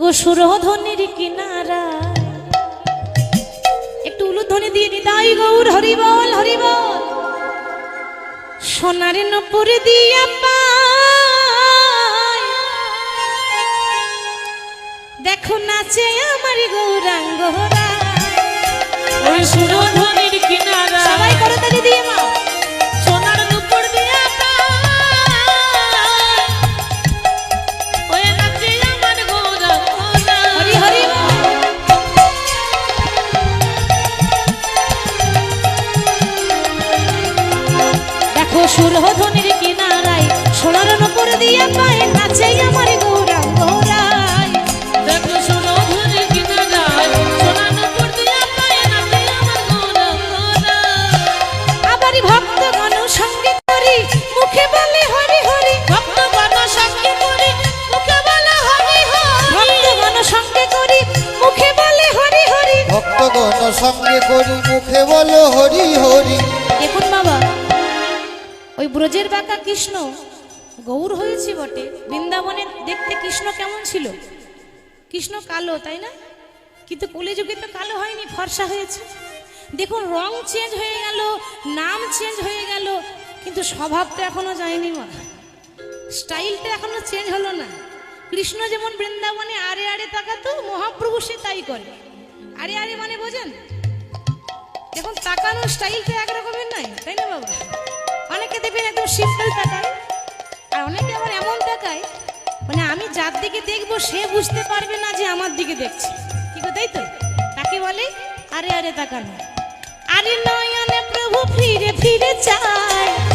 ওগো সুরধ্বনির কিনারা। একটু উলুধ্বনি দিয়ে নিতাই গৌর হরিবল হরিবল। সোনার নপুরে দিয়া পায়। দেখো নাচে আমার গৌরাঙ্গ ওই সুরধ্বনির কিনারা। সবাই করো তালি দিয়ে মা। দেখো সুরধ্বনির কিনারায় সোনার নপুর দিয়া পায় নাচে আমার ব্রজের বাঁকা কৃষ্ণ গৌর হয়েছে বটে। বৃন্দাবনে দেখতে কৃষ্ণ কেমন ছিল? কৃষ্ণ কালো, তাই না? কিন্তু কলিযুগে তো কালো হয়নি, ফর্সা হয়েছে। দেখুন, রং চেঞ্জ হয়ে গেল, নাম চেঞ্জ হয়ে গেল, কিন্তু স্বভাব তো এখনও যায়নি মা। স্টাইলটা এখনও চেঞ্জ হলো না। কৃষ্ণ যেমন বৃন্দাবনে আরে আরে তাকাতো, মহাপ্রভু সে তাই করে। আরে আরে মানে বোঝেন? দেখুন, তাকানোর স্টাইলটা একরকমের নাই, তাই না বাবা? অনেকে দেখবেন একদম সিম্পল তাকায় আর অনেকে আবার এমন তাকায় মানে আমি যার দিকে দেখব, সে বুঝতে পারবে না যে আমার দিকে দেখছে। ঠিক তাই তো? তাকে বলে, আরে আরে তাকানো আরে নয়নে প্রভু ফিরে ফিরে চায়।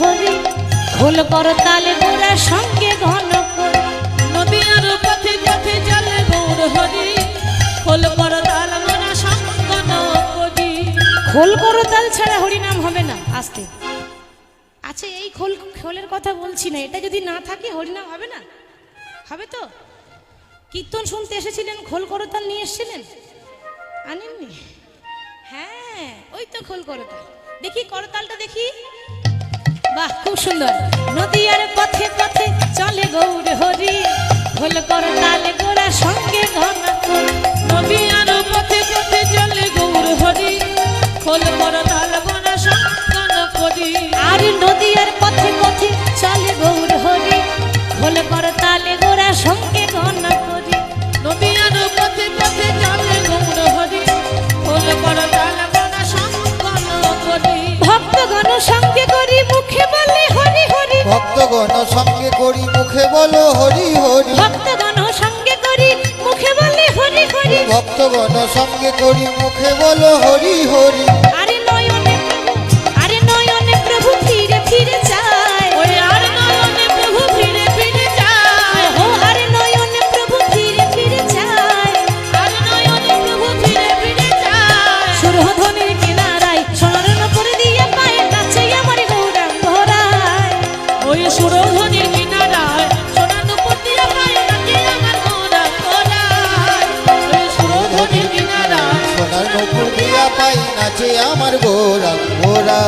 হরি খোল কর তালে গোরা সঙ্গে ঘন করে। নদীয়ার পথে পথে চলে গৌর হরি খোল পর তাল মনা সঙ্গন খোল করো তাল ছাড়া হরিনাম হবে না আসতে। আচ্ছা এই খোল খোলের কথা বলছি না এটা যদি না থাকে হরিনাম হবে না? হবে তো? কীর্তন শুনতে এসেছিলেন খোল করতাল নিয়ে এসেছিলেন? আনেননি? হ্যাঁ ওই তো খোল করতাল দেখি করতালটা দেখি। বাহ খুব সুন্দর। নদী আর পথে পথে চলে গৌর হরি। ভুল করতালে ভক্তগণ সঙ্গে করি মুখে বলে হরি হরি। ভক্তগণ সঙ্গে করি মুখে বলো হরি হরি। ভক্তগণ সঙ্গে করি মুখে বলে হরি হরি। ভক্তগণ সঙ্গে করি মুখে বলো হরি হরি। নাচে আমার গোরা গোরা